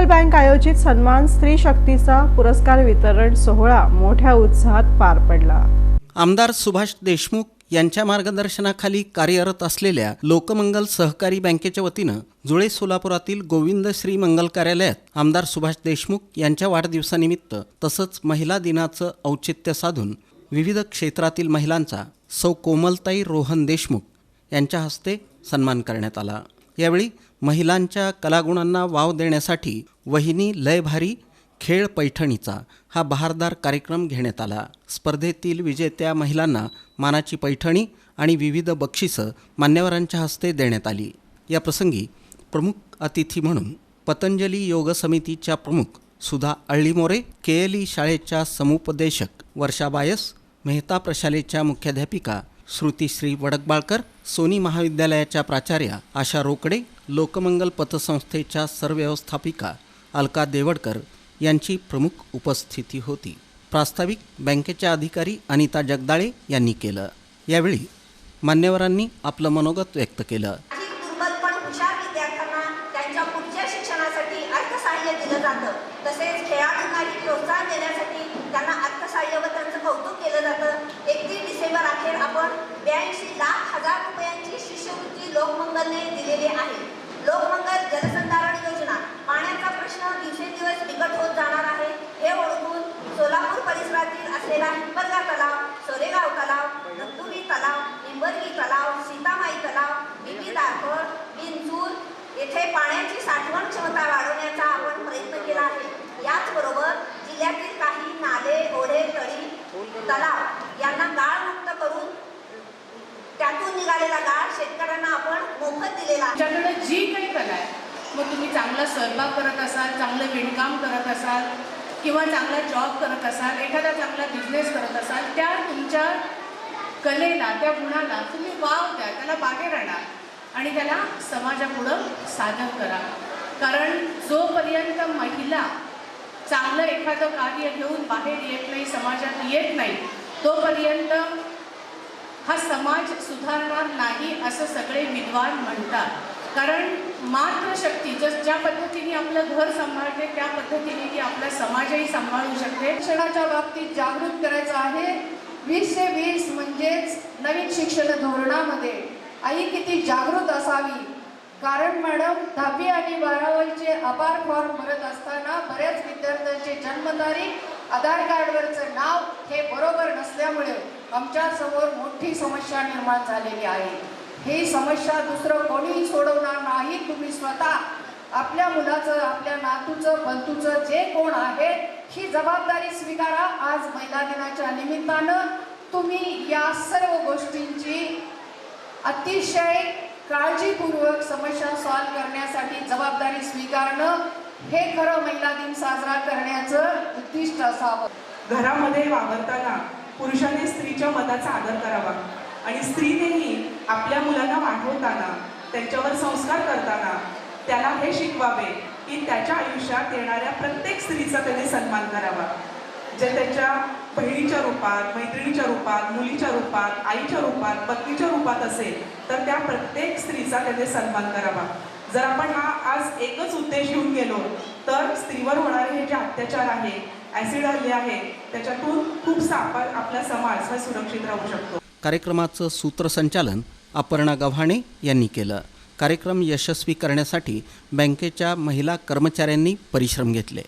Central bank आयोजित सन्मान स्त्री शक्तीचा पुरस्कार वितरण सोहळा मोठ्या उत्साहात पार पडला. आमदार सुभाष देशमुख यांच्या मार्गदर्शनाखाली कार्यरत असलेल्या लोकमंगल सहकारी बँकेच्या वतीनं जुळे सोलापुरातील गोविंद श्री मंगल कार्यालयात आमदार सुभाष देशमुख यांच्या वाढदिवसानिमित्त तसंच महिला दिनाचं औचित्य साधून विविध क्षेत्रातील महिलांचा सौ कोमलताई रोहन देशमुख यांच्या हस्ते सन्मान करण्यात आला. यावेळी महिलांच्या कलागुणांना वाव देण्यासाठी वहिनी लयभारी खेळ पैठणीचा हा बहारदार कार्यक्रम घेण्यात आला. स्पर्धेतील विजेत्या महिलांना मानाची पैठणी आणि विविध बक्षिसं मान्यवरांच्या हस्ते देण्यात आली. या प्रसंगी प्रमुख अतिथी म्हणून पतंजली योग समितीच्या प्रमुख सुधा अळ्ळीमोरे केएलई शाळेच्या समुपदेशक वर्षा बायस मेहता प्रशालेच्या मुख्याध्यापिका श्रुतीश्री वडकबाळकर सोनी महाविद्यालयाच्या प्राचार्या आशा रोकडे लोकमंगल पतसंस्थेच्या सरव्यवस्थापिका अलका देवडकर यांची प्रमुख उपस्थिती होती. प्रास्ताविक बँकेच्या अधिकारी अनिता जगदाळे यांनी केलं. यावेळी मान्यवरांनी आपलं मनोगत व्यक्त केलं. आपण ब्याऐंशी लाख हजार रुपयांची शिष्यवृत्ती लोकमंगलने दिलेली आहे. लोकमंगल जलसंधारण योजना. पाण्याचा प्रश्न दिवसेंदिवस बिकट होत जाणार आहे. हे ओळखून सोलापूर परिसरातील असलेला हिप्परगा तलाव सोरेगाव तलाव रत्तुरी तलाव निंबर्गी तलाव सीतामाई तलाव बिबी दारफळ बिनचूर येथे पाण्याची साठवण क्षमता वाढवण्याचा आपण प्रयत्न केला त्यातून निघालेला गाळ शेतकऱ्यांना आपण मोफत दिलेला तुमच्याकडे जी काही कला आहे मग तुम्ही चांगला स्वयंपाक करत असाल चांगलं विणकाम करत असाल किंवा चांगला जॉब करत असाल एखादा चांगला बिझनेस करत असाल त्या तुमच्या कलेला त्या गुणाला तुम्ही वाव द्या त्याला बाहेर आणा आणि त्याला समाजापुढं सादर करा. कारण जोपर्यंत महिला चांगलं एखादं कार्य घेऊन बाहेर येत नाही समाजात येत नाही तोपर्यंत हा समाज सुधारणार नाही असं सगळे विद्वान म्हणतात. कारण मातृशक्ती जस ज्या पद्धतीने आपलं घर सांभाळते त्या पद्धतीने ती आपला समाजही सांभाळू शकते. शिक्षणाच्या बाबतीत जागृत करायचं आहे. वीस ते वीस म्हणजेच नवीन शिक्षण धोरणामध्ये आई किती जागृत असावी. कारण मॅडम दहावी आणि बारावीचे अपार फॉर्म भरत असताना बऱ्याच विद्यार्थ्यांचे जन्मतारीख आधार कार्डवरचं नाव हे बरोबर नसल्यामुळे आमच्यासमोर मोठी समस्या निर्माण झालेली आहे. ही समस्या दुसरं कोणीही सोडवणार नाही. तुम्ही स्वतः आपल्या मुलाचं आपल्या नातूचं बंधूचं जे कोण आहे ही जबाबदारी स्वीकारा. आज महिला दिनाच्या निमित्तानं तुम्ही या सर्व गोष्टींची अतिशय काळजीपूर्वक समस्या सॉल्व करण्यासाठी जबाबदारी स्वीकारणं हे खरं महिला दिन साजरा करण्याचं उद्दिष्ट असावं. घरामध्ये वावरताना पुरुषाने स्त्रीच्या मताचा आदर करावा. आणि स्त्रीनेही आपल्या मुलांना वाढवताना त्यांच्यावर संस्कार करताना त्याला हे शिकवावे की त्याच्या आयुष्यात येणाऱ्या प्रत्येक स्त्रीचा त्याने सन्मान करावा. जे त्याच्या बहिणीच्या रूपात मैत्रिणीच्या रूपात मुलीच्या रूपात आईच्या रूपात पत्नीच्या रूपात असेल तर त्या प्रत्येक स्त्रीचा त्याने सन्मान करावा. जर आपण हा आज एकच उद्देश घेऊन गेलो तर स्त्रीवर होणारे हे जे अत्याचार आहे ॲसिड हल्ले आहे त्याच्यातून खूप सापड आपला समाज हा सुरक्षित राहू शकतो. कार्यक्रमाचं सूत्रसंचालन अपर्णा गव्हाणे यांनी केलं. कार्यक्रम यशस्वी करण्यासाठी बँकेच्या महिला कर्मचाऱ्यांनी परिश्रम घेतले.